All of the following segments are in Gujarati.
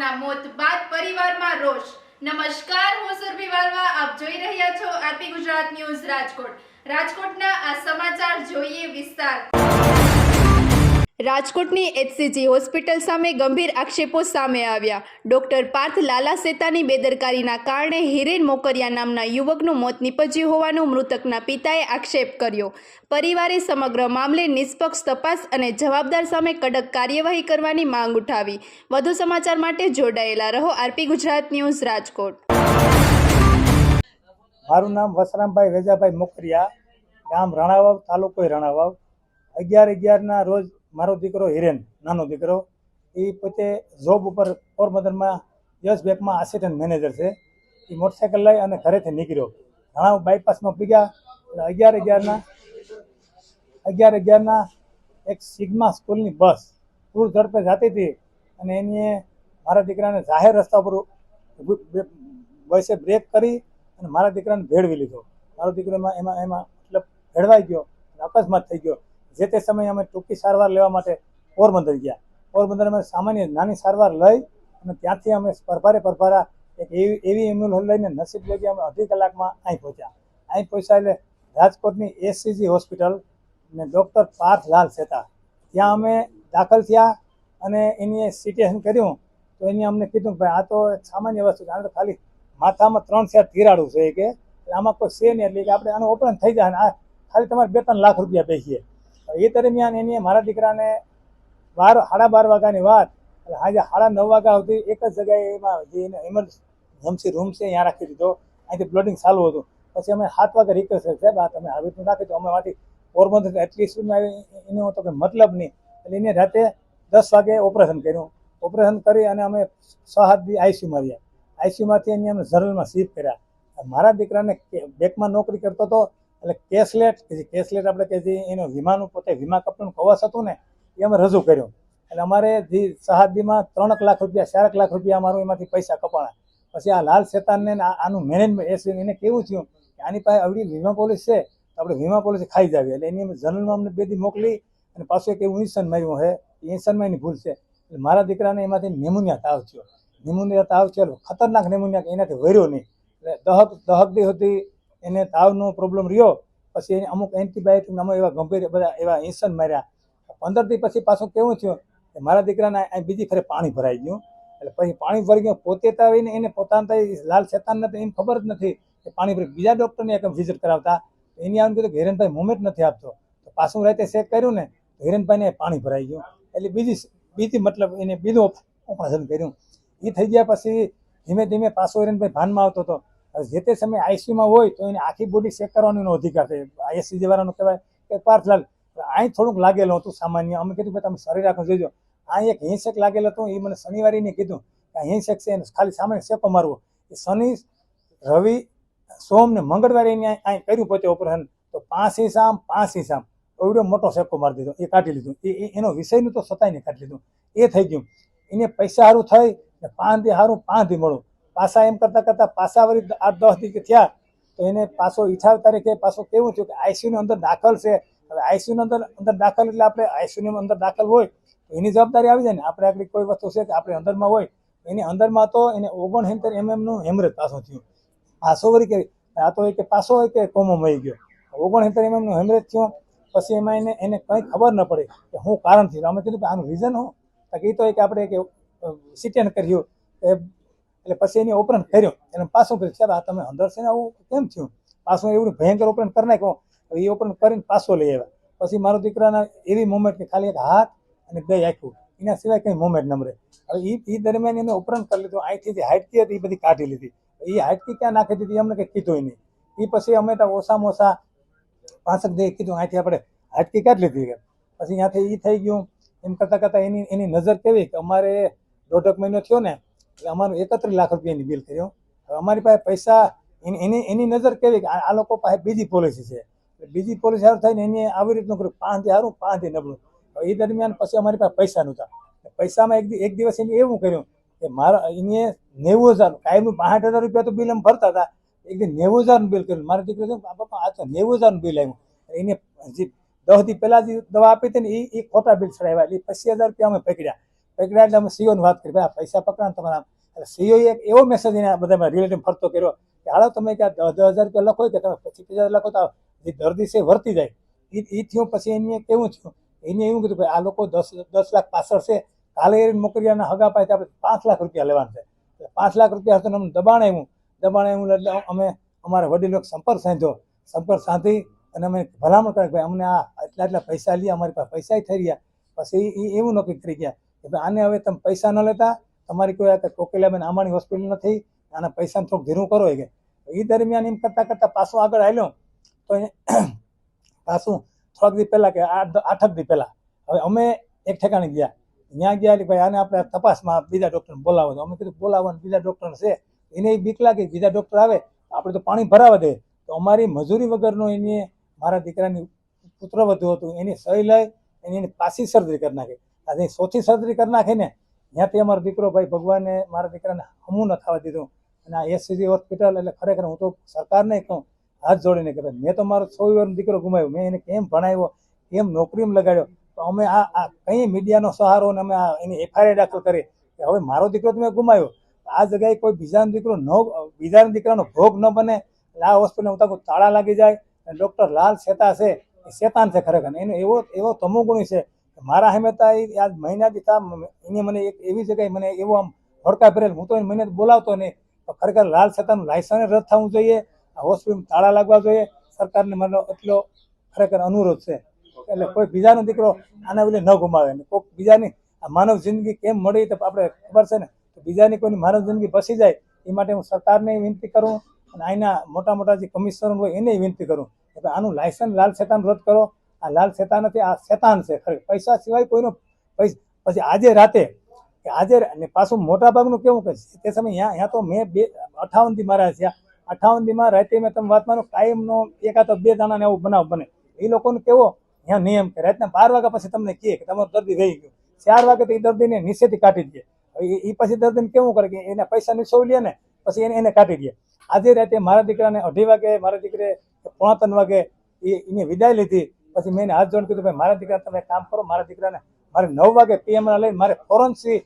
યુવકના મોત બાદ પરિવારમાં રોષ. નમસ્કાર, હું સુરભી આપ જોઈ રહ્યા છો આરપી ગુજરાત ન્યૂઝ રાજકોટ. રાજકોટના આ સમાચાર જોઈએ વિસ્તાર. રાજકોટની એચસીજી હોસ્પિટલ સામે ગંભીર આક્ષેપો સામે આવ્યા. ડોક્ટર પાર્થ લાલા સેતાની બેદરકારીના કારણે હિરેન મોકરિયા નામના યુવકનું મોત નીપજ્યું હોવાનું મૃતકના પિતાએ આક્ષેપ કર્યો. પરિવારે સમગ્ર મામલે નિષ્પક્ષ તપાસ અને જવાબદાર સામે કડક કાર્યવાહી કરવાની માંગ ઉઠાવી. વધુ સમાચાર માટે જોડાયેલા રહો આરપી ગુજરાત ન્યૂઝ રાજકોટ. મારું નામ વસરામભાઈ વેજાભાઈ મોકરિયા, ગામ રાણાવાવ, તાલુકો રાણાવાવ. અગિયાર અગિયારના રોજ મારો દીકરો હિરેન, નાનો દીકરો એ પોતે જોબ ઉપર પોરબંદરમાં યસ બેંકમાં આસિસ્ટન્ટ મેનેજર છે. એ મોટરસાઇકલ લઈ અને ઘરેથી નીકળ્યો. ઘણા બાયપાસમાં પીગ્યા એટલે અગિયાર અગિયારના અગિયાર અગિયારના એક સિગ્મા સ્કૂલની બસ પૂર ઝડપે જતી હતી અને એની મારા દીકરાને જાહેર રસ્તા પર બસે બ્રેક કરી અને મારા દીકરાને ભેળવી લીધો. મારો દીકરો એમાં એમાં એમાં મતલબ ભેળવાઈ ગયો અકસ્માત થઈ ગયો. જે તે સમયે અમે ટૂંકી સારવાર લેવા માટે પોરબંદર ગયા. પોરબંદર અમે સામાન્ય નાની સારવાર લઈ અને ત્યાંથી અમે પરભારે પરભારા એક એવી એવી એમ્બ્યુલન્સ લઈને નસીબ લઈ અમે અઢી કલાકમાં અહીં પહોંચ્યા. અહીં પહોંચ્યા એટલે રાજકોટની એસસીજી હોસ્પિટલ ને ડૉક્ટર પાર્થલાલ સેતા. ત્યાં અમે દાખલ થયા અને એની સિટેશન કર્યું તો એની અમને કીધું ભાઈ, આ તો એક સામાન્ય વસ્તુ છે. તો ખાલી માથામાં ત્રણ ચાર તિરાડું છે કે. આમાં કોઈ છે નહીં. એટલે કે આપણે આનું ઓપરેશન થઈ જાય આ ખાલી તમારે બે ત્રણ લાખ રૂપિયા બેસીએ. એ દરમિયાન એની મારા દીકરાને બાર, સાડા બાર વાગ્યાની વાત. એટલે આજે સાડા નવ વાગ્યા સુધી એક જ જગ્યાએ એમાં જે એને ઇમરજન્સી રૂમ છે ત્યાં રાખી દીધો. અહીંથી બ્લડિંગ ચાલુ હતું. પછી અમે સાત વાગે રિક્વેસ્ટ કરી, સાહેબ, આ તમે આવી રીતનું રાખી દો. અમે માંથી પોરબંદર એટલી સ્પીડમાં આવી એનો તો કંઈ મતલબ નહીં. એટલે એને રાતે દસ વાગે ઓપરેશન કર્યું. ઓપરેશન કરી અને અમે છ, સાત આઈસીયુમાં રહ્યા. આઈસીયુમાંથી એની અમે જનરલમાં શિફ્ટ કર્યા. મારા દીકરાને બેંકમાં નોકરી કરતો હતો એટલે કેશલેટ કે જે કેશલેટ આપણે કે જે એનો વીમાનું પોતે વીમા કંપનીનું કવચ હતું ને, એ અમે રજૂ કર્યું. એટલે અમારે જે સહાદીમાં ત્રણ લાખ રૂપિયા, ચારક લાખ રૂપિયા અમારું એમાંથી પૈસા કપાણા. પછી આ લાલ શેતાનને આનું મેનેજમેન્ટ એ એને કેવું થયું કે આની પાસે આવડી વીમા પોલિસી છે, તો આપણે વીમા પોલિસી ખાઈ જાવી. એટલે એની અમે જનરલમાં અમને બે દી મોકલી અને પાછું એક એવું ઇન્સન માર્યું હે ઇન્સનમાં એની ભૂલ છે. એટલે મારા દીકરાને એમાંથી નેમોનિયા તાવ થયો. નેમોનિયા તાવ થયો ખતરનાક નેમોનિયા એનાથી વર્યો નહીં. એટલે દહક દહક દી સુધી એને તાવનો પ્રોબ્લેમ રહ્યો. પછી એને અમુક એન્ટીબાયોટિક અમુક એવા ગંભીર બધા એવા ઇન્સન માર્યા. પંદર દી પછી પાછું કેવું થયું કે મારા દીકરાને બીજી ફરે પાણી ભરાઈ ગયું. એટલે પછી પાણી ભરી ગયું. પોતે તો આવીને એને પોતાના લાલ શેતાન નથી એમ ખબર જ નથી કે પાણી ભરી બીજા ડૉક્ટરને એક વિઝિટ કરાવતા. એની આવીને કીધું હિરેનભાઈ મુમેન્ટ નથી આપતો. તો પાછું રાતે ચેક કર્યું ને હિરેનભાઈને પાણી ભરાઈ ગયું. એટલે બીજી બીજી મતલબ એને બીજું ઓપરેશન કર્યું. એ થઈ ગયા પછી ધીમે ધીમે પાછો હિરેનભાઈ ભાનમાં આવતો હતો. જે તે સમયે આઈસીયુમાં હોય તો એને આખી બોડી ચેક કરવાનો એનો અધિકાર છે. આઈએસસી વાળાનો કહેવાય કે પાર્થલાલ અહીં થોડુંક લાગેલું હતું સામાન્ય. અમે કીધું કે તમે શરીર આખું જોઈજો અહીં એક હિંસક લાગેલો હતો, એ મને શનિવારે એને કીધું કે હિંસક છે, એને ખાલી સામાન્ય શેકો મારવો. એ શનિ, રવિ, સોમ ને મંગળવારે એને અહીં કર્યું પોતે ઓપરેશન તો પાંચ હિસામ પાંચ હિસામ એવડો મોટો શેકો મારી દીધો. એ કાઢી લીધું. એ એનો વિષયનું તો સતાઈને કાઢી લીધું. એ થઈ ગયું. એને પૈસા સારું થઈ ને દી સારું દી મળું. પાછા એમ કરતાં કરતાં પાસા વળી આઠ દસ દિવસ થયા, તો એને પાછો ઈઠાવ તારીખે પાછો કેવું થયું કે આઈસીયુની અંદર દાખલ છે. હવે આઈસીયુની અંદર અંદર દાખલ એટલે આપણે આઈસીયુની અંદર દાખલ હોય, તો એની જવાબદારી આવી જાય ને. આપણે આગળ કોઈ વસ્તુ છે કે આપણે અંદરમાં હોય, એની અંદરમાં તો એને ઓગણસિત્તેર એમએમનું હેમરેજ પાછો થયું. પાછો વળી કે આ તો એ કે પાછો હોય કે કોમો મળી ગયો. ઓગણસિત્તેર એમએમનું હેમરેજ થયું, પછી એમાં એને એને કંઈ ખબર ન પડી કે હું કારણ થયું. અમે કીધું કે આનું રીઝન હું કે એ તો એક આપણે કે સિટેન કર્યું એ એટલે પછી એને ઓપરેશન કર્યું. એને પાછું કર્યું. સાહેબ, આ તમે અંદર છે ને આવું કેમ થયું? પાછું એવું ભયંકર ઓપરેશન કરી નાખ્યું. એ ઓપરેશન કરીને પાછો લઈ આવ્યા. પછી મારો દીકરાના એવી મુમેન્ટ કે ખાલી એક હાથ અને બે આખું. એના સિવાય કંઈ મોમેન્ટ નમરે હવે એ દરમિયાન એને ઓપરેશન કરી લીધું. અહીંથી જે હાઇટકી હતી એ બધી કાઢી લીધી. એ હાઇટકી ક્યાં નાખી દીધી અમને કંઈ કીધું નહીં. એ પછી અમે તો ઓછામાં ઓછા પાંસઠ દે કીધું. અહીંથી આપણે હાટકી કાઢી લીધી પછી ત્યાંથી એ થઈ ગયું. એમ કરતાં કરતાં એની એની નજર કેવી કે અમારે દોઢક મહિનો થયો ને અમારું એકત્રીસ લાખ રૂપિયાની બિલ કર્યું હવે અમારી પાસે પૈસા, એની એની નજર કેવી? કે આ લોકો પાસે બીજી પોલિસી છે. બીજી પોલિસી સારું થઈને એની આવી રીતનું કર્યું. પાંચથી સારું, પાંચથી નબળું. હવે એ દરમિયાન પછી અમારી પાસે પૈસા નહોતા. પૈસામાં એક એક દિવસ એને એવું કર્યું કે મારા, એને નેવું હજાર, કાયમનું પાંઠ હજાર રૂપિયા તો બિલ એમ ભરતા હતા. એક દી નેવું હજારનું બિલ કર્યું. મારા દીકરી બાપા આ તો નેવું હજારનું બિલ આવ્યું એને જે દસ પહેલાં જે દવા આપી હતી ને એ એ ખોટા બિલ ચડાવ્યા. એટલે પચીસ હજાર રૂપિયા અમે પકડ્યા પકડ્યા એટલે અમે સીઓને વાત કરી, ભાઈ પૈસા પકડા તમારા એટલે સીઓ એક એવો મેસેજ એને બધા રિલેટિવ ફરતો કર્યો કે, હાલો, તમે કે દસ હજાર રૂપિયા લખો કે તમે પચીસ હજાર લખો તો જે દર્દી છે વર્તી જાય. એ થયું પછી એને કેવું થયું, એને એવું કીધું, ભાઈ, આ લોકો દસ દસ લાખ પાછળ છે, કાલે એ મોકરિયાના હગા પાસે આપણે પાંચ લાખ રૂપિયા લેવાના છે. એટલે પાંચ લાખ રૂપિયા હતું અમને દબાણ આવ્યું દબાણ આવ્યું એટલે અમે અમારા વડીલો સંપર્ક સાંધ્યો. સંપર્ક સાંધી અને અમે ભલામણ કરે ભાઈ, અમને આ એટલા એટલા પૈસા લઈએ અમારી પાસે પૈસા થઈ રહ્યા. પછી એ એવું નક્કી કરી ગયા. કે ભાઈ આને હવે તમે પૈસા ન લેતા, તમારી કોઈ આ કોકિલાબેન આમાણી હોસ્પિટલ નથી, આના પૈસાને થોડુંક ધીરું કરો કે. એ દરમિયાન એમ કરતાં કરતાં પાછું આગળ આવ્યો તો પાછું થોડાક દી પહેલાં કે આઠ આઠક દી પહેલાં. હવે અમે એક ઠેકાણે ગયા. ત્યાં ગયા ભાઈ આને આપણે તપાસમાં બીજા ડૉક્ટરને બોલાવો અમે કીધું બોલાવવાનું બીજા ડૉક્ટર છે. એને બીક લાગે બીજા ડૉક્ટર આવે આપણે તો પાણી ભરાવા દે. તો અમારી મજૂરી વગરનો એને મારા દીકરાની પુત્ર વધુ હતું. એની સહી લઈ એની પાછી સર્જરી કરી નાખી. આજે સોથી સર્જરી કરી નાખી ને ત્યાંથી અમારો દીકરો ભાઈ ભગવાને મારા દીકરાને હમું ન થવા દીધું. અને આ એસસીજી હોસ્પિટલ એટલે ખરેખર હું તો સરકારને કહું, હાથ જોડીને કે મેં તો મારો છ વર્ષનો દીકરો ગુમાવ્યો. મેં એને કેમ ભણાવ્યો? કેમ નોકરીમાં લગાડ્યો? તો અમે આ કઈ મીડિયાનો સહારો અને અમે એની એફઆઈઆર દાખલ કરી કે હવે મારો દીકરો તો મેં ગુમાવ્યો. આ જગ્યાએ કોઈ બીજાનો દીકરો ન, બીજાના દીકરાનો ભોગ ન બને. આ હોસ્પિટલ ઉતાર તાળા લાગી જાય. અને ડૉક્ટર લાલ શેતા છે. એ શેતાન છે ખરેખર. એનો એવો એવો તમોગુણી છે. મારા હેમેતા એ આજ મહિના દીધા એને મને એક એવી જગ્યાએ મને એવો આમ ભડકા ભરેલ. હું તો એને મહિને બોલાવતો નહીં. તો ખરેખર લાલ સત્તાનું લાયસન્સ રદ થવું જોઈએ. હોસ્પિટલ તાળા લાગવા જોઈએ. સરકારને મારો એટલો ખરેખર અનુરોધ છે. એટલે કોઈ બીજાનો દીકરો આના વિલે ન ગુમાવે. ને કોઈ બીજાની આ માનવ જિંદગી કેમ મળી તો આપણે ખબર છે ને? તો બીજાની કોઈની માનવ જિંદગી બસી જાય, એ માટે હું સરકારને વિનંતી કરું અને અહીંના મોટા મોટા જે કમિશનર હોય એને વિનંતી કરું. કે આનું લાયસન્સ લાલ સત્તાનું રદ કરો. આ લાલ શેતાન નથી આ શેતાન છે ખરી. પૈસા સિવાય કોઈનો પૈસા, પછી આજે રાતે આજે અને પાછું મોટા ભાગનું કેવું કે તે સમય અહીંયા અહીંયા તો મેં બે, અઠાવન દી મારા છે. અઠાવન દીમાં રાતે મેં તમે વાત માનો કાયમનો એકાદ બે દાણાને એવું બનાવ બને. એ લોકોને કેવો અહીંયા નિયમ કે રાતના બાર વાગ્યા પછી તમને કહે કે તમારો દર્દી રહી ગયો. ચાર વાગે તો એ દર્દીને નીચેથી કાઢી દે. એ પછી દર્દીને કેવું કરે કે એના પૈસા નીચો લે ને, પછી એને એને કાઢી દે. આજે રાતે મારા દીકરાને અઢી વાગે, મારા દીકરે પોણા ત્રણ વાગે એ, એને વિદાય લીધી. પછી મેં હાથ જોઈને કીધું, ભાઈ, મારા દીકરા તમે કામ કરો, મારા દીકરાને મારે નવ વાગે પીએમ લઈને મારે ફોરન્સી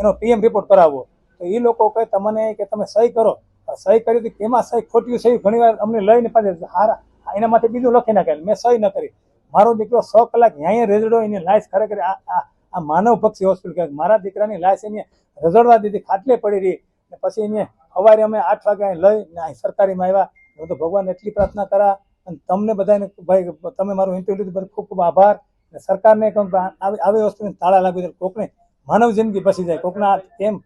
એનો પીએમ રિપોર્ટ કરાવવો. તો એ લોકો કહે, તમને કે તમે સહી કરો. સહી કરી હતી તેમાં સહી ખોટી સહી ઘણી વાર અમને લઈને પાછી હારા એના માટે બીજું લખી નાખેલ મેં સહી ન કરી. મારો દીકરો સો કલાક અહીંયા રેજડો એની લાશ ખરેખર આ આ માનવ પક્ષી હોસ્પિટલ કહે મારા દીકરાની લાશ એને રજડવા દીધી, ખાટલે પડી રહી. ને પછી એને સવારે અમે આઠ વાગે લઈ ને સરકારીમાં આવ્યા. હું તો ભગવાન એટલી પ્રાર્થના કરા અને તમને બધાને ભાઈ તમે મારું ઇન્ટરવ્યુ લીધું ખૂબ ખૂબ આભાર. સરકારને કહું આવી વસ્તુને તાળા લાગી છે કોકને માનવ જિંદગી બસી જાય કોકના કેમ?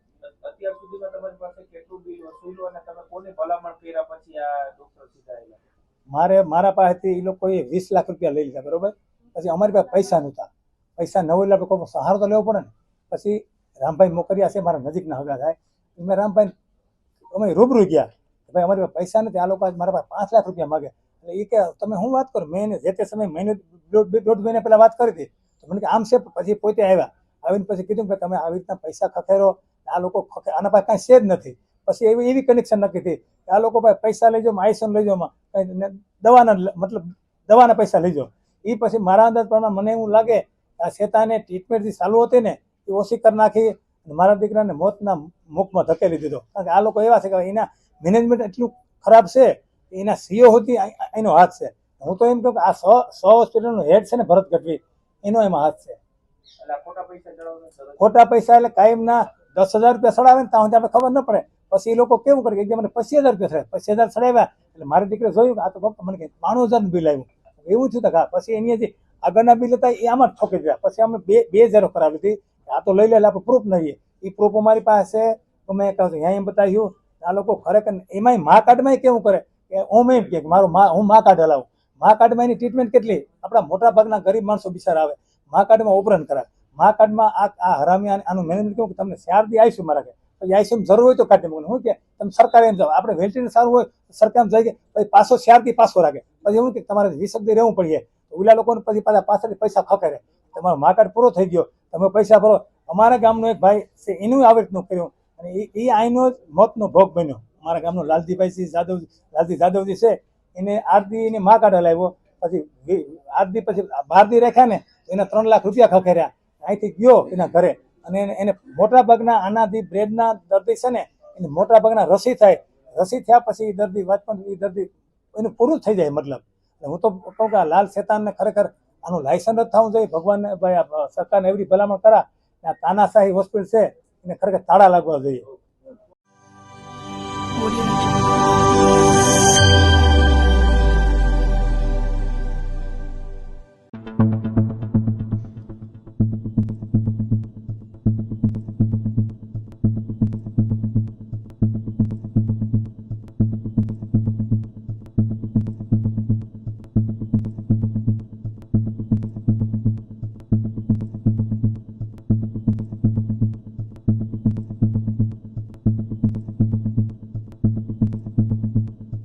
અત્યાર સુધીમાં તમારી પાસે કેટલું બિલ વસૂલ્યું અને તમે કોને ભલામણ કર્યા પછી આ ડોક્ટર સીધા મારે મારા પાસેથી એ લોકોએ વીસ લાખ રૂપિયા લઈ લીધા બરોબર? પછી અમારી પાસે પૈસા નહોતા. પૈસા ન હોય એટલે કોઈ સહારો તો લેવો પડે ને? પછી રામભાઈ મોકરિયા છે મારા નજીકના હગા થાય. મેં રામભાઈ અમે રૂબરૂ ગયા. ભાઈ અમારી પાસે પૈસા નથી આ લોકો મારા પાસે પાંચ લાખ રૂપિયા માગે. એટલે એ કે, તમે હું વાત કરો? મેં એને જે તે સમય મહિને દોઢ મહિના પહેલાં વાત કરી હતી. તો મને કે, આમ છે પછી પોતે આવ્યા. આવીને પછી કીધું કે, તમે આવી રીતના પૈસા ખખેરો. આ લોકો ખખે, આના પાસે કાંઈ છે જ નથી. પછી એવી એવી કનેક્શન નક્કી થઈ. કે આ લોકો પાસે પૈસા લઈ જાઓ આઈસન લઈ જાઓ દવાના મતલબ દવાના પૈસા લઈ જાઓ. એ પછી મારા અંદાજ પ્રમાણે મને એવું લાગે કે આ શેતાને ટ્રીટમેન્ટ જે ચાલુ હતી ને, એ ઓછી કરી નાખી મારા દીકરાને મોતના મુખમાં ધકેલી દીધો. કારણ કે આ લોકો એવા છે કે એના મેનેજમેન્ટ એટલું ખરાબ છે એના સીઓ હતી એનો હાથ છે. હું તો એમ કહું કે આ સો સો હોસ્પિટલનો હેડ છે ને ભરત ગઢવી એનો એમાં હાથ છે. ખોટા પૈસા એટલે કાયમના દસ હજાર રૂપિયા સડાવે ને ત્યાં આપણે ખબર ન પડે. પછી એ લોકો કેવું કરે કે મને પચીસ હજાર રૂપિયા સડાવે પચીસ હજાર સડાવ્યા એટલે મારી દીકરી જોયું કે આ તો પપ્પા મને કે બાણું હજારનું બિલ આવ્યું એવું થયું હા પછી એની જે આગળના બિલ હતા એ આમાં જ ઠોકી દીધા. પછી અમે બે બે હજારો કરાવી હતી આ તો લઈ લે આપણે પ્રૂફ નહીં. એ પ્રૂફ અમારી પાસે તો મેં કહ્યું અહીંયા એમ બતાવ્યું. આ લોકો ખરેખર એમાંય મા કાર્ડમાં કેવું કરે? કે હું એમ કે મારું મા હું મા કાર્ડ હલાવું મા કાર્ડમાં એની ટ્રીટમેન્ટ કેટલી? આપણા મોટા ભાગના ગરીબ માણસો બિચારા આવે. મા કાર્ડમાં ઓપરેશન કરાવે. મા કાર્ડમાં આ આ હરામી આને- મેનેજમેન્ટ કેવું કે તમને ચાર દી આવીશું મારા કે. આઈસીએમ જરૂર હોય તો કાઢી મૂકે હું કે તમે સરકારે એમ જાઓ આપણે વેન્ટિલેટર સારું હોય સરકાર એમ જાય કે પછી પાછો ચાર દી પાછો રાખે. પછી એવું કે તમારે વીસ દી રહેવું પડીએ. ઓલા લોકોને પછી પાછા પાછળથી પૈસા ખખેરે તમારો મા કાર્ડ પૂરો થઈ ગયો. તમે પૈસા ભરો. અમારા ગામનો એક ભાઈ છે, એનું આવી રીતનું કર્યું. અને એ આઈનો જ મોતનો ભોગ બન્યો. અમારા ગામનો લાલજીભાઈ સિંહ જાદવ લાલજી જાદવજી છે, એને આરતી એને મા કાર્ડ લાવ્યો. પછી આરતી પછી ભારતી રેખ્યા ને એને ત્રણ લાખ રૂપિયા ખખેર્યા અહીંથી ગયો એના ઘરે. અને એને મોટા ભાગના આનાથી બ્રેડના દર્દી છે ને, એને મોટા ભાગના રસી થાય. રસી થયા પછી એ દર્દી વાતમાં એ દર્દી એનું પૂરું થઈ જાય મતલબ. હું તો કહું કે આ લાલ શેતાનને ખરેખર આનું લાયસન્સ જ થવું જોઈએ. ભગવાનને ભાઈ સરકારને એવી ભલામણ કરા. આ તાનાશાહી હોસ્પિટલ છે, એને ખરેખર તાળા લાગવા જોઈએ.